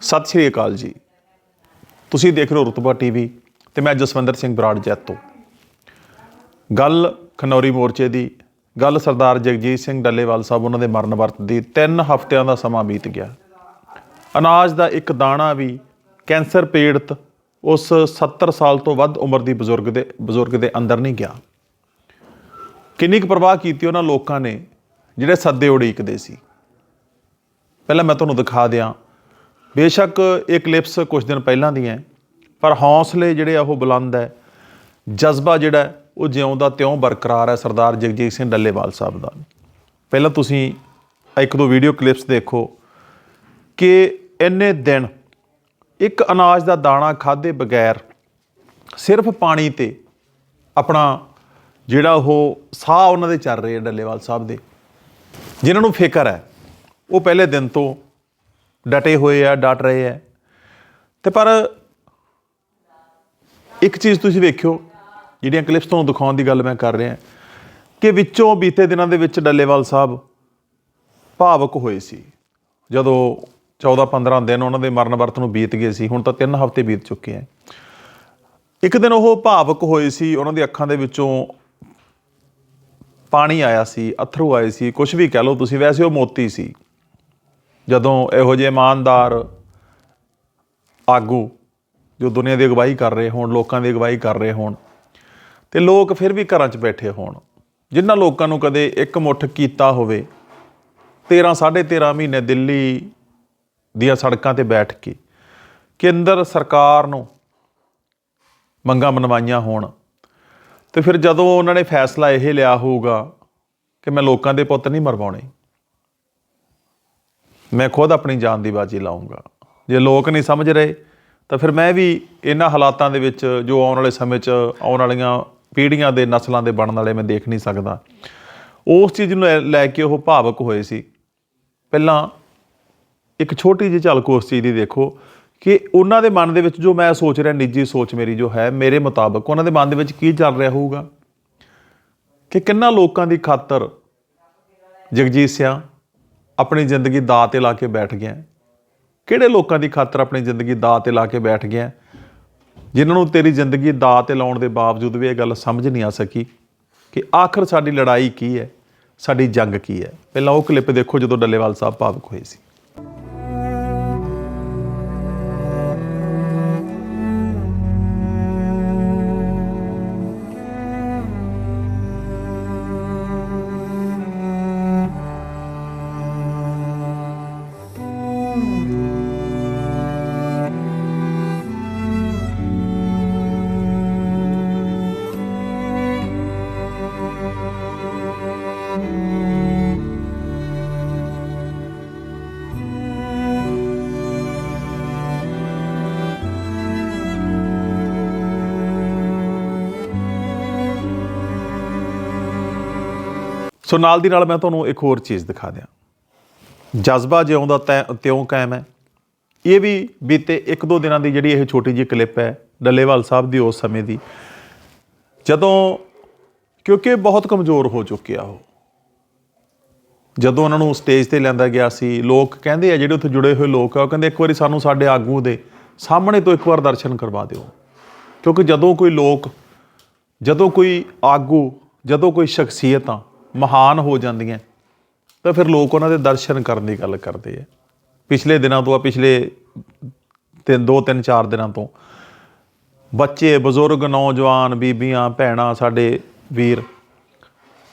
ਸਤਿ ਸ਼੍ਰੀ ਅਕਾਲ ਜੀ। ਤੁਸੀਂ ਦੇਖ ਰਹੇ ਹੋ ਰੁਤਬਾ ਟੀਵੀ ਤੇ ਮੈਂ ਜਸਵੰਦਰ ਸਿੰਘ ਬਰਾੜ ਜੈਤੋ। ਗੱਲ ਖਨੌਰੀ ਮੋਰਚੇ ਦੀ, ਗੱਲ ਸਰਦਾਰ ਜਗਜੀਤ ਸਿੰਘ ਡੱਲੇਵਾਲ ਸਾਹਿਬ ਉਹਨਾਂ ਦੇ ਮਰਨ ਵਰਤ ਦੀ 3 ਹਫ਼ਤਿਆਂ ਦਾ ਸਮਾਂ ਬੀਤ ਗਿਆ। ਅਨਾਜ ਦਾ ਇੱਕ ਦਾਣਾ ਵੀ ਕੈਂਸਰ ਪੀੜਤ ਉਸ 70 ਸਾਲ ਤੋਂ ਵੱਧ ਉਮਰ ਦੀ ਬਜ਼ੁਰਗ ਦੇ ਬਜ਼ੁਰਗ ਦੇ ਅੰਦਰ ਨਹੀਂ ਗਿਆ। ਕਿੰਨੀ ਕੁ ਪਰਵਾਹ ਕੀਤੀ ਉਹਨਾਂ ਲੋਕਾਂ ਨੇ ਜਿਹੜੇ ਸੱਦੇ ਉਡੀਕਦੇ ਸੀ। ਪਹਿਲਾਂ ਮੈਂ ਤੁਹਾਨੂੰ ਦਿਖਾ ਦਿਆਂ ਬੇਸ਼ੱਕ ਇਹ ਕਲਿੱਪਸ ਕੁਝ ਦਿਨ ਪਹਿਲਾਂ ਦੀ ਹੈ, ਪਰ ਹੌਸਲੇ ਜਿਹੜੇ ਆ ਉਹ ਬੁਲੰਦ ਹੈ ਜਜ਼ਬਾ ਜਿਹੜਾ ਉਹ ਜਿਉਂਦਾ ਤਿਉਂ ਬਰਕਰਾਰ ਹੈ ਸਰਦਾਰ ਜਗਜੀਤ ਸਿੰਘ ਡੱਲੇਵਾਲ ਸਾਹਿਬ ਦਾ। ਪਹਿਲਾਂ ਤੁਸੀਂ ਇੱਕ ਦੋ ਵੀਡੀਓ ਕਲਿੱਪਸ ਦੇਖੋ ਕਿ ਇੰਨੇ ਦਿਨ ਇੱਕ ਅਨਾਜ ਦਾ ਦਾਣਾ ਖਾਦੇ ਬਗੈਰ ਸਿਰਫ ਪਾਣੀ ਤੇ ਆਪਣਾ ਜਿਹੜਾ ਉਹ ਸਾਹ ਉਹਨਾਂ ਦੇ ਚੱਲ ਰਹੇ ਆ ਡੱਲੇਵਾਲ ਸਾਹਿਬ ਦੇ। ਜਿਨ੍ਹਾਂ ਨੂੰ ਫਿਕਰ ਹੈ ਉਹ ਪਹਿਲੇ ਦਿਨ ਤੋਂ ਡਟੇ ਹੋਏ ਆ, ਡਟ ਰਹੇ ਆ। ਤੇ ਪਰ ਇੱਕ ਚੀਜ਼ ਤੁਸੀਂ ਵੇਖਿਓ, ਜਿਹੜੀਆਂ ਕਲਿੱਪਸ ਤੁਹਾਨੂੰ ਦਿਖਾਉਣ ਦੀ ਗੱਲ ਮੈਂ ਕਰ ਰਿਹਾ, ਕਿ ਵਿੱਚੋਂ ਬੀਤੇ ਦਿਨਾਂ ਦੇ ਵਿੱਚ ਡੱਲੇਵਾਲ ਸਾਹਿਬ ਭਾਵਕ ਹੋਏ ਸੀ। ਜਦੋਂ 14 15 ਦਿਨ ਉਹਨਾਂ ਦੇ ਮਰਨ ਵਰਤ ਨੂੰ ਬੀਤ ਗਏ ਸੀ, ਹੁਣ ਤਾਂ 3 ਹਫ਼ਤੇ ਬੀਤ ਚੁੱਕੇ ਆ। ਇੱਕ ਦਿਨ ਉਹ ਭਾਵਕ ਹੋਏ ਸੀ, ਉਹਨਾਂ ਦੀ ਅੱਖਾਂ ਦੇ ਵਿੱਚੋਂ ਪਾਣੀ ਆਇਆ ਸੀ, ਅਥਰੂ ਆਏ ਸੀ ਕੁਝ ਵੀ ਕਹਿ ਲਓ ਤੁਸੀਂ, ਵੈਸੇ ਉਹ ਮੋਤੀ ਸੀ। ਜਦੋਂ ਇਹੋ ਜਿਹੇ ਇਮਾਨਦਾਰ ਆਗੂ ਜੋ ਦੁਨੀਆ ਦੀ ਅਗਵਾਈ ਕਰ ਰਹੇ ਹੋਣ, ਲੋਕਾਂ ਦੀ ਅਗਵਾਈ ਕਰ ਰਹੇ ਹੋਣ ਤੇ ਲੋਕ ਫਿਰ ਵੀ ਘਰਾਂ 'ਚ ਬੈਠੇ ਹੋਣ, ਜਿਨ੍ਹਾਂ ਲੋਕਾਂ ਨੂੰ ਕਦੇ ਇੱਕ ਮੁੱਠ ਕੀਤਾ ਹੋਵੇ 13 13.5 ਮਹੀਨੇ ਦਿੱਲੀ ਦੀਆਂ ਸੜਕਾਂ ਤੇ ਬੈਠ ਕੇ ਕੇਂਦਰ ਸਰਕਾਰ ਨੂੰ ਮੰਗਾਂ ਮਨਵਾਈਆਂ ਹੋਣ, ਤੇ ਫਿਰ ਜਦੋਂ ਉਹਨਾਂ ਨੇ ਫੈਸਲਾ ਇਹ ਲਿਆ ਹੋਊਗਾ ਕਿ ਮੈਂ ਲੋਕਾਂ ਦੇ ਪੁੱਤ ਨਹੀਂ ਮਰਵਾਉਣੇ ਮੈਂ ਖੁਦ ਆਪਣੀ ਜਾਨ ਦੀ ਬਾਜੀ ਲਾਉਂਗਾ। ਜੇ ਲੋਕ ਨਹੀਂ ਸਮਝ ਰਹੇ, ਤਾਂ ਫਿਰ ਮੈਂ ਵੀ ਇਹਨਾਂ ਹਾਲਾਤਾਂ ਦੇ ਵਿੱਚ ਜੋ ਆਉਣ ਵਾਲੇ ਸਮੇਂ 'ਚ ਆਉਣ ਵਾਲੀਆਂ ਪੀੜ੍ਹੀਆਂ ਦੇ ਨਸਲਾਂ ਦੇ ਬਣਨ ਵਾਲੇ ਮੈਂ ਦੇਖ ਨਹੀਂ ਸਕਦਾ। ਉਸ ਚੀਜ਼ ਨੂੰ ਲੈ- ਲੈ ਕੇ ਉਹ ਭਾਵਕ ਹੋਏ ਸੀ। ਪਹਿਲਾਂ ਇੱਕ ਛੋਟੀ ਜਿਹੀ ਝਲਕ ਉਸ ਚੀਜ਼ ਦੀ ਦੇਖੋ ਕਿ ਉਹਨਾਂ ਦੇ ਮਨ ਦੇ ਵਿੱਚ ਜੋ ਮੈਂ ਸੋਚ ਰਿਹਾ, ਨਿੱਜੀ ਸੋਚ ਮੇਰੀ ਜੋ ਹੈ, ਮੇਰੇ ਮੁਤਾਬਕ ਉਹਨਾਂ ਦੇ ਮਨ ਦੇ ਵਿੱਚ ਕੀ ਚੱਲ ਰਿਹਾ ਹੋਊਗਾ? ਕਿ ਕਿੰਨਾ ਲੋਕਾਂ ਦੀ ਖਾਤਰ ਜਗਜੀਤ ਸਿਆ ਆਪਣੀ ਜ਼ਿੰਦਗੀ ਦਾ ਤੇ ਲਾ ਕੇ ਬੈਠ ਗਿਆ ਕਿਹੜੇ ਲੋਕਾਂ ਦੀ ਖਾਤਰ ਆਪਣੀ ਜ਼ਿੰਦਗੀ ਦਾ ਤੇ ਲਾ ਕੇ ਬੈਠ ਗਿਆ ਹੈ? ਜਿਨ੍ਹਾਂ ਨੂੰ ਤੇਰੀ ਜ਼ਿੰਦਗੀ ਦਾ ਤੇ ਲਾਉਣ ਦੇ ਬਾਵਜੂਦ ਵੀ ਇਹ ਗੱਲ ਸਮਝ ਨਹੀਂ ਆ ਸਕੀ ਕਿ ਆਖਰ ਸਾਡੀ ਲੜਾਈ ਕੀ ਹੈ, ਸਾਡੀ ਜੰਗ ਕੀ ਹੈ। ਪਹਿਲਾਂ ਉਹ ਕਲਿੱਪ ਦੇਖੋ ਜਦੋਂ ਡੱਲੇਵਾਲ ਸਾਹਿਬ ਭਾਵੁਕ ਹੋਏ ਸੀ। ਸੋ ਨਾਲ ਦੀ ਨਾਲ ਮੈਂ ਤੁਹਾਨੂੰ ਇੱਕ ਹੋਰ ਚੀਜ਼ ਦਿਖਾ ਦਿਆਂ। ਜਜ਼ਬਾ ਜਿਉਂਦਾ ਤੈ, ਤਿਉਂ ਕਾਇਮ ਹੈ। ਇਹ ਵੀ ਬੀਤੇ ਇੱਕ ਦੋ ਦਿਨਾਂ ਦੀ ਜਿਹੜੀ ਇਹ ਛੋਟੀ ਜਿਹੀ ਕਲਿੱਪ ਹੈ, ਡੱਲੇਵਾਲ ਸਾਹਿਬ ਦੀ ਉਸ ਸਮੇਂ ਦੀ। ਜਦੋਂ, ਕਿਉਂਕਿ ਬਹੁਤ ਕਮਜ਼ੋਰ ਹੋ ਚੁੱਕਿਆ ਉਹ। ਜਦੋਂ ਉਹਨਾਂ ਨੂੰ ਸਟੇਜ ਤੇ ਲਿਆਂਦਾ ਗਿਆ ਸੀ, ਲੋਕ ਕਹਿੰਦੇ ਆ ਜਿਹੜੇ ਉੱਥੇ ਜੁੜੇ ਹੋਏ ਲੋਕ ਆ, ਉਹ ਕਹਿੰਦੇ ਇੱਕ ਵਾਰੀ ਸਾਨੂੰ ਸਾਡੇ ਆਗੂ ਦੇ ਸਾਹਮਣੇ ਤੋਂ ਇੱਕ ਵਾਰ ਦਰਸ਼ਨ ਕਰਵਾ ਦਿਓ। ਕਿਉਂਕਿ ਜਦੋਂ ਕੋਈ ਲੋਕ, ਜਦੋਂ ਕੋਈ ਆਗੂ, ਜਦੋਂ ਕੋਈ ਸ਼ਖਸੀਅਤਾਂ ਮਹਾਨ ਹੋ ਜਾਂਦੀਆਂ। ਤਾਂ ਫਿਰ ਲੋਕ ਉਹਨਾਂ ਦੇ ਦਰਸ਼ਨ ਕਰਨ ਦੀ ਗੱਲ ਕਰਦੇ ਆ। ਪਿਛਲੇ ਦਿਨਾਂ ਤੋਂ ਆ, ਪਿਛਲੇ ਤਿੰਨ, ਦੋ, ਤਿੰਨ, ਚਾਰ ਦਿਨਾਂ ਤੋਂ। ਬੱਚੇ, ਬਜ਼ੁਰਗ, ਨੌਜਵਾਨ, ਬੀਬੀਆਂ, ਭੈਣਾਂ, ਸਾਡੇ ਵੀਰ,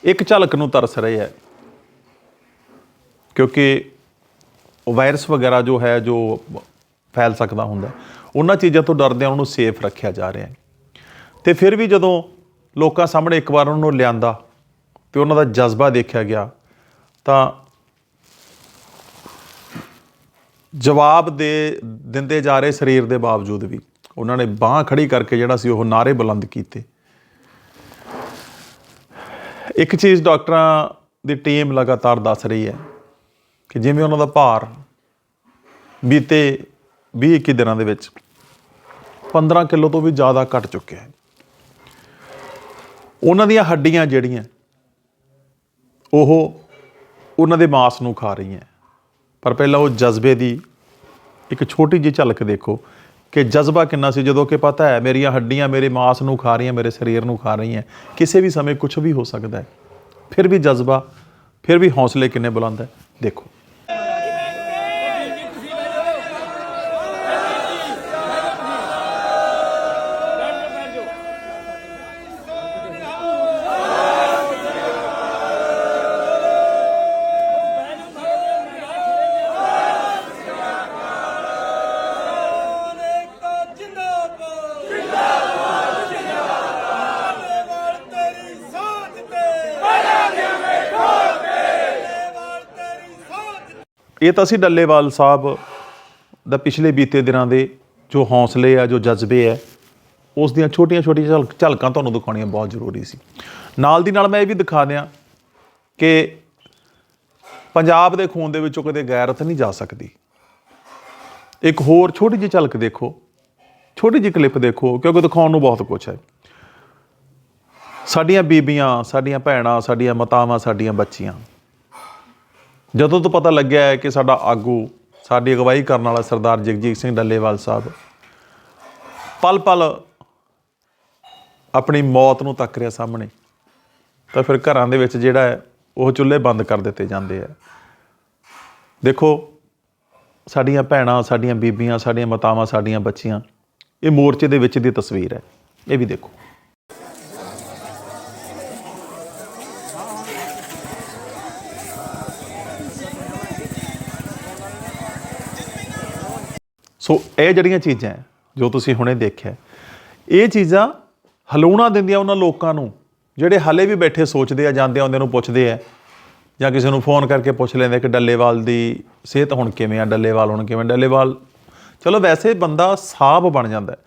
ਇੱਕ ਝਲਕ ਨੂੰ ਤਰਸ ਰਹੇ ਹੈ ਕਿਉਂਕਿ ਵਾਇਰਸ ਵਗੈਰਾ ਜੋ ਹੈ, ਜੋ ਫੈਲ ਸਕਦਾ ਹੁੰਦਾ, ਉਹਨਾਂ ਚੀਜ਼ਾਂ ਤੋਂ ਡਰਦੇ ਉਹਨਾਂ ਨੂੰ ਸੇਫ ਰੱਖਿਆ ਜਾ ਰਿਹਾ। ਹੈ ਤੇ ਫਿਰ ਵੀ ਜਦੋਂ ਲੋਕਾਂ ਸਾਹਮਣੇ ਇੱਕ ਵਾਰ ਉਹਨਾਂ ਨੂੰ ਲਿਆਂਦਾ ਤੇ ਉਹਨਾਂ ਦਾ ਜਜ਼ਬਾ ਦੇਖਿਆ ਗਿਆ, ਤਾਂ ਜਵਾਬ ਦੇ ਦਿੰਦੇ ਜਾ ਰਹੇ ਸਰੀਰ ਦੇ ਬਾਵਜੂਦ ਵੀ। ਉਹਨਾਂ ਨੇ ਬਾਹ ਖੜੀ ਕਰਕੇ ਜਿਹੜਾ ਸੀ ਉਹ ਨਾਰੇ ਬੁਲੰਦ ਕੀਤੇ। ਇੱਕ ਚੀਜ਼ ਡਾਕਟਰਾਂ ਦੀ ਟੀਮ ਲਗਾਤਾਰ ਦੱਸ ਰਹੀ ਹੈ ਕਿ ਜਿਵੇਂ ਉਹਨਾਂ ਦਾ ਭਾਰ ਬੀਤੇ 20 21 ਦਿਨਾਂ ਦੇ ਵਿੱਚ 15 ਕਿਲੋ ਤੋਂ ਵੀ ਜ਼ਿਆਦਾ ਘਟ ਚੁੱਕਿਆ ਹੈ। ਉਹਨਾਂ ਦੀਆਂ ਹੱਡੀਆਂ ਜਿਹੜੀਆਂ ਉਹ ਉਹਨਾਂ ਦੇ ਮਾਸ ਨੂੰ ਖਾ ਰਹੀਆਂ। ਪਰ ਪਹਿਲਾਂ ਉਹ ਜਜ਼ਬੇ ਦੀ ਇੱਕ ਛੋਟੀ ਜਿਹੀ ਝਲਕ ਦੇਖੋ ਕਿ ਜਜ਼ਬਾ ਕਿੰਨਾ ਸੀ। ਜਦੋਂ ਕਿ ਪਤਾ ਹੈ ਮੇਰੀਆਂ ਹੱਡੀਆਂ ਮੇਰੇ ਮਾਸ ਨੂੰ ਖਾ ਰਹੀਆਂ, ਮੇਰੇ ਸਰੀਰ ਨੂੰ ਖਾ ਰਹੀਆਂ। ਕਿਸੇ ਵੀ ਸਮੇਂ ਕੁਝ ਵੀ ਹੋ ਸਕਦਾ ਹੈ। ਫਿਰ ਵੀ ਜਜ਼ਬਾ, ਫਿਰ ਵੀ ਹੌਸਲੇ ਕਿੰਨੇ ਬੁਲੰਦ ਹੈ। ਦੇਖੋ। ਇਹ ਤਾਂ ਅਸੀਂ ਡੱਲੇਵਾਲ ਸਾਹਿਬ ਦਾ ਪਿਛਲੇ ਬੀਤੇ ਦਿਨਾਂ ਦੇ ਜੋ ਹੌਸਲੇ ਆ, ਜੋ ਜਜ਼ਬੇ ਆ, ਉਸ ਦੀਆਂ ਛੋਟੀਆਂ ਛੋਟੀਆਂ ਝਲਕ ਝਲਕਾਂ ਤੁਹਾਨੂੰ ਦਿਖਾਉਣੀਆਂ ਬਹੁਤ ਜ਼ਰੂਰੀ ਸੀ। ਨਾਲ ਦੀ ਨਾਲ ਮੈਂ ਇਹ ਵੀ ਦਿਖਾ ਦਿਆਂ ਕਿ ਪੰਜਾਬ ਦੇ ਖੂਨ ਦੇ ਵਿੱਚੋਂ ਕਦੇ ਗੈਰਤ ਨਹੀਂ ਜਾ ਸਕਦੀ। ਇੱਕ ਹੋਰ ਛੋਟੀ ਜਿਹੀ ਝਲਕ ਦੇਖੋ, ਛੋਟੀ ਜਿਹੀ ਕਲਿੱਪ ਦੇਖੋ, ਕਿਉਂਕਿ ਦਿਖਾਉਣ ਨੂੰ ਬਹੁਤ ਕੁਝ ਹੈ। ਸਾਡੀਆਂ ਬੀਬੀਆਂ, ਸਾਡੀਆਂ ਭੈਣਾਂ, ਸਾਡੀਆਂ ਮਾਤਾਵਾਂ, ਸਾਡੀਆਂ ਬੱਚੀਆਂ ਜਦੋਂ ਤੋਂ ਪਤਾ ਲੱਗਿਆ ਹੈ ਕਿ ਸਾਡਾ ਆਗੂ, ਸਾਡੀ ਅਗਵਾਈ ਕਰਨ ਵਾਲਾ ਸਰਦਾਰ ਜਗਜੀਤ ਸਿੰਘ ਡੱਲੇਵਾਲ ਸਾਹਿਬ ਪਲ ਪਲ ਆਪਣੀ ਮੌਤ ਨੂੰ ਤੱਕ ਰਿਹਾ ਸਾਹਮਣੇ, ਤਾਂ ਫਿਰ ਘਰਾਂ ਦੇ ਵਿੱਚ ਜਿਹੜਾ ਹੈ, ਉਹ ਚੁੱਲ੍ਹੇ ਬੰਦ ਕਰ ਦਿੱਤੇ ਜਾਂਦੇ ਆ। ਦੇਖੋ, ਸਾਡੀਆਂ ਭੈਣਾਂ, ਸਾਡੀਆਂ ਬੀਬੀਆਂ, ਸਾਡੀਆਂ ਮਾਤਾਵਾਂ, ਸਾਡੀਆਂ ਬੱਚੀਆਂ, ਇਹ ਮੋਰਚੇ ਦੇ ਵਿੱਚ ਦੀ ਤਸਵੀਰ ਹੈ। ਇਹ ਵੀ ਦੇਖੋ। ਸੋ ਇਹ ਜਿਹੜੀਆਂ ਚੀਜ਼ਾਂ ਜੋ ਤੁਸੀਂ ਹੁਣੇ ਦੇਖਿਆ ਇਹ ਚੀਜ਼ਾਂ ਹਲੂਣਾ ਦਿੰਦੀਆਂ ਉਹਨਾਂ ਲੋਕਾਂ ਨੂੰ, ਜਿਹੜੇ ਹਾਲੇ ਵੀ ਬੈਠੇ ਸੋਚਦੇ ਆ, ਜਾਂਦੇ ਆਉਂਦੇ ਨੂੰ ਪੁੱਛਦੇ ਆ, ਜਾਂ ਕਿਸੇ ਨੂੰ ਫੋਨ ਕਰਕੇ ਪੁੱਛ ਲੈਂਦੇ ਕਿ ਡੱਲੇਵਾਲ ਦੀ ਸਿਹਤ ਹੁਣ ਕਿਵੇਂ ਆ, ਡੱਲੇਵਾਲ ਹੁਣ ਕਿਵੇਂ ਡੱਲੇਵਾਲ, ਚਲੋ ਵੈਸੇ ਬੰਦਾ ਸਾਹਬ ਬਣ ਜਾਂਦਾ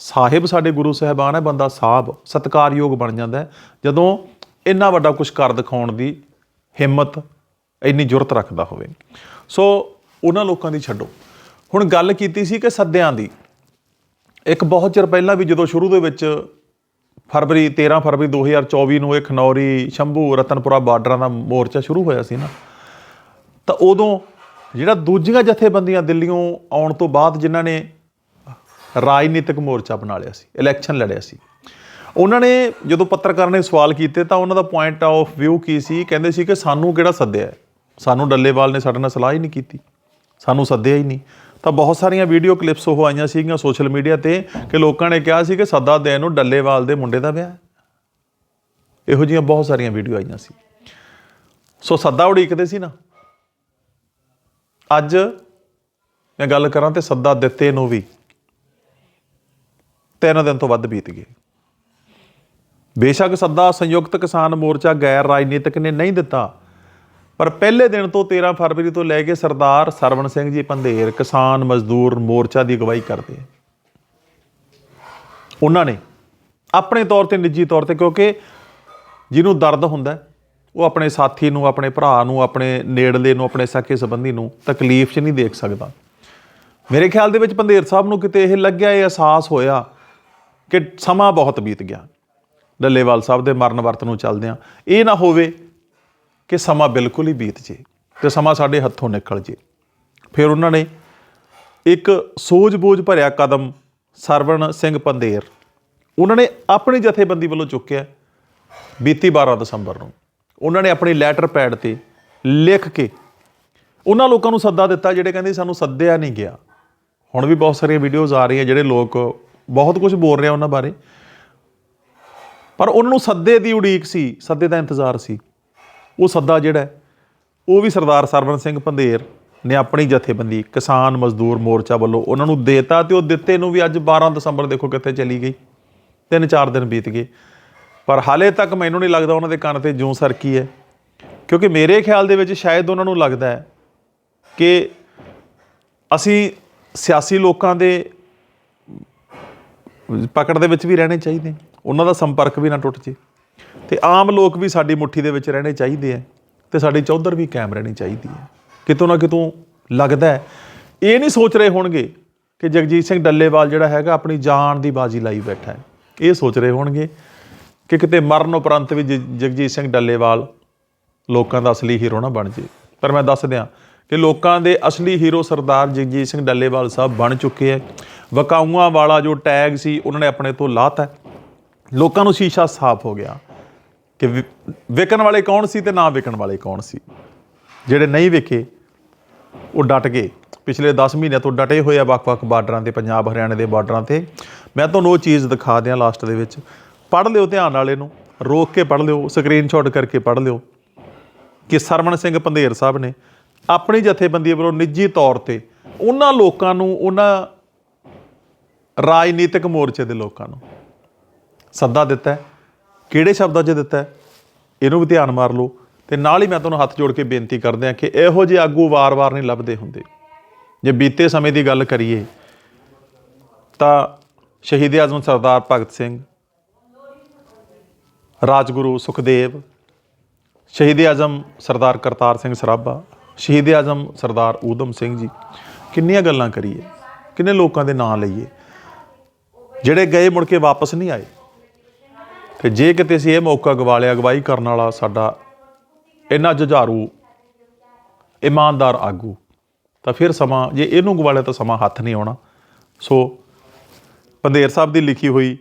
ਸਾਹਿਬ ਸਾਡੇ ਗੁਰੂ ਸਾਹਿਬਾਨ ਹੈ, ਬੰਦਾ ਸਾਹਬ ਸਤਕਾਰਯੋਗ ਬਣ ਜਾਂਦਾ ਜਦੋਂ ਇੰਨਾ ਵੱਡਾ ਕੁਝ ਕਰ ਦਿਖਾਉਣ ਦੀ ਹਿੰਮਤ, ਇੰਨੀ ਜੁਰਤ ਰੱਖਦਾ ਹੋਵੇ। ਸੋ ਉਹਨਾਂ ਲੋਕਾਂ ਦੀ ਛੱਡੋ। ਹੁਣ ਗੱਲ ਕੀਤੀ ਸੀ ਕਿ ਸੱਦਿਆਂ ਦੀ। ਇੱਕ ਬਹੁਤ ਚਿਰ ਪਹਿਲਾਂ ਵੀ ਜਦੋਂ ਸ਼ੁਰੂ ਦੇ ਵਿੱਚ ਫਰਵਰੀ 13 ਫਰਵਰੀ 2024 ਨੂੰ ਇਹ ਖਨੌਰੀ ਸ਼ੰਭੂ ਰਤਨਪੁਰਾ ਬਾਰਡਰਾਂ ਦਾ ਮੋਰਚਾ ਸ਼ੁਰੂ ਹੋਇਆ ਸੀ ਨਾ, ਤਾਂ ਉਦੋਂ ਜਿਹੜਾ ਦੂਜੀਆਂ ਜਥੇਬੰਦੀਆਂ ਦਿੱਲੀੋਂ ਆਉਣ ਤੋਂ ਬਾਅਦ ਜਿਨ੍ਹਾਂ ਨੇ ਰਾਜਨੀਤਿਕ ਮੋਰਚਾ ਬਣਾ ਲਿਆ ਸੀ, ਇਲੈਕਸ਼ਨ ਲੜਿਆ ਸੀ, ਉਹਨਾਂ ਨੇ ਜਦੋਂ ਪੱਤਰਕਾਰਾਂ ਨੇ ਸਵਾਲ ਕੀਤੇ ਤਾਂ ਉਹਨਾਂ ਦਾ ਪੁਆਇੰਟ ਆਫ ਵਿਊ ਕੀ ਸੀ? ਕਹਿੰਦੇ ਸੀ ਕਿ ਸਾਨੂੰ ਕਿਹੜਾ ਸੱਦਿਆ ਸਾਨੂੰ ਡੱਲੇਵਾਲ ਨੇ ਸਾਡੇ ਨਾਲ ਸਲਾਹ ਹੀ ਨਹੀਂ ਕੀਤੀ, ਸਾਨੂੰ ਸੱਦਿਆ ਹੀ ਨਹੀਂ। ਤਾਂ ਬਹੁਤ ਸਾਰੀਆਂ ਵੀਡੀਓ ਕਲਿੱਪਸ ਉਹ ਆਈਆਂ ਸੀਗੀਆਂ ਸੋਸ਼ਲ ਮੀਡੀਆ ਤੇ ਕਿ ਲੋਕਾਂ ਨੇ ਕਿਹਾ ਸੀ ਕਿ ਸੱਦਾ ਦੇਣ ਨੂੰ ਡੱਲੇਵਾਲ ਦੇ ਮੁੰਡੇ ਦਾ ਵਿਆਹ ਇਹੋ ਜਿਹੀਆਂ ਬਹੁਤ ਸਾਰੀਆਂ ਵੀਡੀਓ ਆਈਆਂ ਸੀ। ਸੋ ਸੱਦਾ ਉਡੀਕਦੇ ਸੀ ਨਾ। ਅੱਜ ਮੈਂ ਗੱਲ ਕਰਾਂ ਤੇ ਸੱਦਾ ਦਿੱਤੇ ਨੂੰ ਵੀ। ਤਿੰਨ ਦਿਨ ਤੋਂ ਵੱਧ ਬੀਤ ਗਏ। ਬੇਸ਼ੱਕ ਸੱਦਾ ਸੰਯੁਕਤ ਕਿਸਾਨ ਮੋਰਚਾ ਗੈਰ ਰਾਜਨੀਤਿਕ ਨੇ ਨਹੀਂ ਦਿੱਤਾ। ਪਰ ਪਹਿਲੇ ਦਿਨ ਤੋਂ 13 ਫਰਵਰੀ ਤੋਂ ਲੈ ਕੇ ਸਰਦਾਰ ਸਰਵਣ ਸਿੰਘ ਜੀ ਪੰਧੇਰ ਕਿਸਾਨ ਮਜ਼ਦੂਰ ਮੋਰਚਾ ਦੀ ਅਗਵਾਈ ਕਰਦੇ ਉਹਨਾਂ ਨੇ ਆਪਣੇ ਤੌਰ ਤੇ ਨਿੱਜੀ ਤੌਰ ਤੇ ਕਿਉਂਕਿ ਜਿਹਨੂੰ ਦਰਦ ਹੁੰਦਾ, ਉਹ ਆਪਣੇ ਸਾਥੀ ਨੂੰ, ਆਪਣੇ ਭਰਾ ਨੂੰ, ਆਪਣੇ ਨੇੜਲੇ ਨੂੰ, ਆਪਣੇ ਸਾਕੇ ਸੰਬੰਧੀ ਨੂੰ ਤਕਲੀਫ 'ਚ ਨਹੀਂ ਦੇਖ ਸਕਦਾ। ਮੇਰੇ ਖਿਆਲ ਦੇ ਵਿੱਚ ਪੰਧੇਰ ਸਾਹਿਬ ਨੂੰ ਕਿਤੇ ਇਹ ਲੱਗਿਆ, ਇਹ ਅਹਿਸਾਸ ਹੋਇਆ ਕਿ ਸਮਾਂ ਬਹੁਤ ਬੀਤ ਗਿਆ। ਡੱਲੇਵਾਲ ਸਾਹਿਬ ਦੇ ਮਰਨ ਵਰਤ ਨੂੰ ਚੱਲਦਿਆਂ ਇਹ ਨਾ ਹੋਵੇ ਕਿ ਸਮਾਂ ਬਿਲਕੁਲ ਹੀ ਬੀਤ ਜੇ ਤੇ ਸਮਾਂ ਸਾਡੇ ਹੱਥੋਂ ਨਿਕਲ ਜੇ। ਫਿਰ ਉਹਨਾਂ ਨੇ ਇੱਕ ਸੂਝ-ਬੂਝ ਭਰਿਆ ਕਦਮ ਸਰਵਣ ਸਿੰਘ ਪੰਦੇਰ, ਉਹਨਾਂ ਨੇ ਆਪਣੀ ਜਥੇਬੰਦੀ ਵੱਲੋਂ ਚੁੱਕਿਆ ਬੀਤੀ 12 ਦਸੰਬਰ ਨੂੰ। ਉਹਨਾਂ ਨੇ ਆਪਣੀ ਲੈਟਰ ਪੈਡ ਤੇ ਲਿਖ ਕੇ ਉਹਨਾਂ ਲੋਕਾਂ ਨੂੰ ਸੱਦਾ ਦਿੱਤਾ, ਜਿਹੜੇ ਕਹਿੰਦੇ ਸਾਨੂੰ ਸੱਦਿਆ ਨਹੀਂ ਗਿਆ। ਹੁਣ ਵੀ ਬਹੁਤ ਸਾਰੀਆਂ ਵੀਡੀਓਜ਼ ਆ ਰਹੀਆਂ ਜਿਹੜੇ ਲੋਕ ਬਹੁਤ ਕੁਝ ਬੋਲ ਰਹੇ ਆ ਉਹਨਾਂ ਬਾਰੇ। ਪਰ ਉਹਨਾਂ ਨੂੰ ਸੱਦੇ ਦੀ ਉਡੀਕ ਸੀ, ਸੱਦੇ ਦਾ ਇੰਤਜ਼ਾਰ ਸੀ। ਉਹ ਸੱਦਾ ਜਿਹੜਾ ਉਹ ਵੀ ਸਰਦਾਰ ਸਰਵਨ ਸਿੰਘ ਪੰਧੇਰ ਨੇ ਆਪਣੀ ਜਥੇਬੰਦੀ, ਕਿਸਾਨ ਮਜ਼ਦੂਰ ਮੋਰਚਾ ਵੱਲੋਂ ਉਹਨਾਂ ਨੂੰ ਦੇਤਾ ਤੇ ਉਹ ਦਿੱਤੇ ਨੂੰ ਵੀ ਅੱਜ 12 ਦਸੰਬਰ ਦੇਖੋ ਕਿੱਥੇ ਚਲੀ ਗਈ। ਤਿੰਨ ਚਾਰ ਦਿਨ ਬੀਤ ਗਏ। ਪਰ ਹਾਲੇ ਤੱਕ ਮੈਨੂੰ ਨਹੀਂ ਲੱਗਦਾ ਉਹਨਾਂ ਦੇ ਕੰਨ ਤੇ ਜੂੰ ਸਰਕੀ ਹੈ। ਕਿਉਂਕਿ ਮੇਰੇ ਖਿਆਲ ਦੇ ਵਿੱਚ ਸ਼ਾਇਦ ਉਹਨਾਂ ਨੂੰ ਲੱਗਦਾ ਹੈ ਕਿ ਅਸੀਂ ਸਿਆਸੀ ਲੋਕਾਂ ਦੇ ਪਕੜ ਦੇ ਵਿੱਚ ਵੀ ਰਹਿਣੇ ਚਾਹੀਦੇ। ਉਹਨਾਂ ਦਾ ਸੰਪਰਕ ਵੀ ਨਾ ਟੁੱਟ ਜੇ। ਤੇ ਆਮ ਲੋਕ ਵੀ ਸਾਡੀ ਮੁੱਠੀ ਦੇ ਵਿੱਚ ਰਹਿਣੇ ਚਾਹੀਦੇ ਆ ਤੇ ਸਾਡੀ ਚੌਧਰ ਵੀ ਕਾਇਮ ਰਹਿਣੀ ਚਾਹੀਦੀ ਹੈ ਕਿਤੋਂ ਨਾ ਕਿਤੋਂ ਲੱਗਦਾ ਇਹ ਨਹੀਂ ਸੋਚ ਰਹੇ ਹੋਣਗੇ ਕਿ ਜਗਜੀਤ ਸਿੰਘ ਡੱਲੇਵਾਲ ਜਿਹੜਾ ਹੈਗਾ ਆਪਣੀ ਜਾਨ ਦੀ ਬਾਜੀ ਲਾਈ ਬੈਠਾ ਹੈ। ਇਹ ਸੋਚ ਰਹੇ ਹੋਣਗੇ ਕਿ ਕਿਤੇ ਮਰਨ ਉਪਰੰਤ ਵੀ ਜ- ਜਗਜੀਤ ਸਿੰਘ ਡੱਲੇਵਾਲ ਲੋਕਾਂ ਦਾ ਅਸਲੀ ਹੀਰੋ ਨਾ ਬਣ ਜੇ। ਪਰ ਮੈਂ ਦੱਸ ਦਿਆਂ ਕਿ ਲੋਕਾਂ ਦੇ ਅਸਲੀ ਹੀਰੋ ਸਰਦਾਰ ਜਗਜੀਤ ਸਿੰਘ ਡੱਲੇਵਾਲ ਸਾਹਿਬ ਬਣ ਚੁੱਕੇ ਹੈ ਵਕਾਊਆਂ ਵਾਲਾ ਜੋ ਟੈਗ ਸੀ, ਉਹਨਾਂ ਨੇ ਆਪਣੇ ਤੋਂ ਲਾਤਾ ਹੈ। ਲੋਕਾਂ ਨੂੰ ਸ਼ੀਸ਼ਾ ਸਾਫ਼ ਹੋ ਗਿਆ। ਕਿ ਵਿਕਣ ਵਾਲੇ ਕੌਣ ਸੀ ਤੇ ਨਾ ਵਿਕਣ ਵਾਲੇ ਕੌਣ ਸੀ? ਜਿਹੜੇ ਨਹੀਂ ਵਿਕੇ, ਉਹ ਡਟ ਗਏ। ਪਿਛਲੇ 10 ਮਹੀਨਿਆਂ ਤੋਂ ਡਟੇ ਹੋਏ ਆ ਵੱਖ-ਵੱਖ ਬਾਰਡਰਾਂ ਤੇ, ਪੰਜਾਬ, ਹਰਿਆਣੇ ਦੇ ਬਾਰਡਰਾਂ ਤੇ। ਮੈਂ ਤੁਹਾਨੂੰ ਉਹ ਚੀਜ਼ ਦਿਖਾ ਦਿਆਂ ਲਾਸਟ ਦੇ ਵਿੱਚ। ਪੜ੍ਹ ਲਿਓ ਧਿਆਨ ਵਾਲੇ ਨੂੰ ਰੋਕ ਕੇ ਪੜ੍ਹ ਲਿਓ ਸਕਰੀਨਸ਼ਾਟ ਕਰਕੇ ਪੜ੍ਹ ਲਿਓ ਕਿ ਸਰਵਣ ਸਿੰਘ ਪੰਧੇਰ ਸਾਹਿਬ ਨੇ ਆਪਣੀ ਜਥੇਬੰਦੀ ਵੱਲੋਂ ਨਿੱਜੀ ਤੌਰ ਤੇ ਉਹਨਾਂ ਲੋਕਾਂ ਨੂੰ, ਉਹਨਾਂ ਰਾਜਨੀਤਿਕ ਮੋਰਚੇ ਦੇ ਲੋਕਾਂ ਨੂੰ ਸੱਦਾ ਦਿੱਤਾ ਹੈ। ਕਿਹੜੇ ਸ਼ਬਦਾਂ 'ਚ ਦਿੱਤਾ ਇਹਨੂੰ ਵੀ ਧਿਆਨ ਮਾਰ ਲਓ। ਤੇ ਨਾਲ ਹੀ ਮੈਂ ਤੁਹਾਨੂੰ ਹੱਥ ਜੋੜ ਕੇ ਬੇਨਤੀ ਕਰਦੇ ਹਾਂ ਕਿ ਇਹੋ ਜਿਹੇ ਆਗੂ ਵਾਰ-ਵਾਰ ਨਹੀਂ ਲੱਭਦੇ ਹੁੰਦੇ। ਜੇ ਬੀਤੇ ਸਮੇਂ ਦੀ ਗੱਲ ਕਰੀਏ, ਤਾਂ ਸ਼ਹੀਦ ਆਜ਼ਮ ਸਰਦਾਰ ਭਗਤ ਸਿੰਘ, ਰਾਜਗੁਰੂ ਸੁਖਦੇਵ, ਸ਼ਹੀਦ ਆਜ਼ਮ ਸਰਦਾਰ ਕਰਤਾਰ ਸਿੰਘ ਸਰਾਭਾ, ਸ਼ਹੀਦ ਆਜ਼ਮ ਸਰਦਾਰ ਊਧਮ ਸਿੰਘ ਜੀ, ਕਿੰਨੀਆਂ ਗੱਲਾਂ ਕਰੀਏ, ਕਿੰਨੇ ਲੋਕਾਂ ਦੇ ਨਾਂ ਲਈਏ, ਜਿਹੜੇ ਗਏ ਮੁੜ ਕੇ ਵਾਪਸ ਨਹੀਂ ਆਏ। ਤੇ ਜੇ ਕਿਤੇ ਅਸੀਂ ਇਹ ਮੌਕਾ ਗਵਾ ਲਿਆ ਅਗਵਾਈ ਕਰਨ ਵਾਲਾ ਸਾਡਾ ਇੰਨਾ ਜੁਝਾਰੂ, ਇਮਾਨਦਾਰ ਆਗੂ, ਤਾਂ ਫਿਰ ਸਮਾਂ, ਜੇ ਇਹਨੂੰ ਗਵਾ ਲਿਆ ਤਾਂ ਸਮਾਂ ਹੱਥ ਨਹੀਂ ਆਉਣਾ। ਸੋ ਪੰਧੇਰ ਸਾਹਿਬ ਦੀ ਲਿਖੀ ਹੋਈ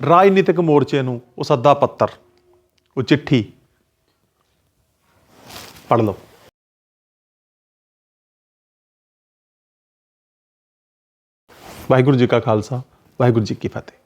ਰਾਜਨੀਤਿਕ ਮੋਰਚੇ ਨੂੰ ਉਹ ਸੱਦਾ ਪੱਤਰ, ਉਹ ਚਿੱਠੀ ਪੜ੍ਹ ਲਓ। ਵਾਹਿਗੁਰੂ ਜੀ ਕਾ ਖਾਲਸਾ, ਵਾਹਿਗੁਰੂ ਜੀ ਕੀ ਫਤਿਹ।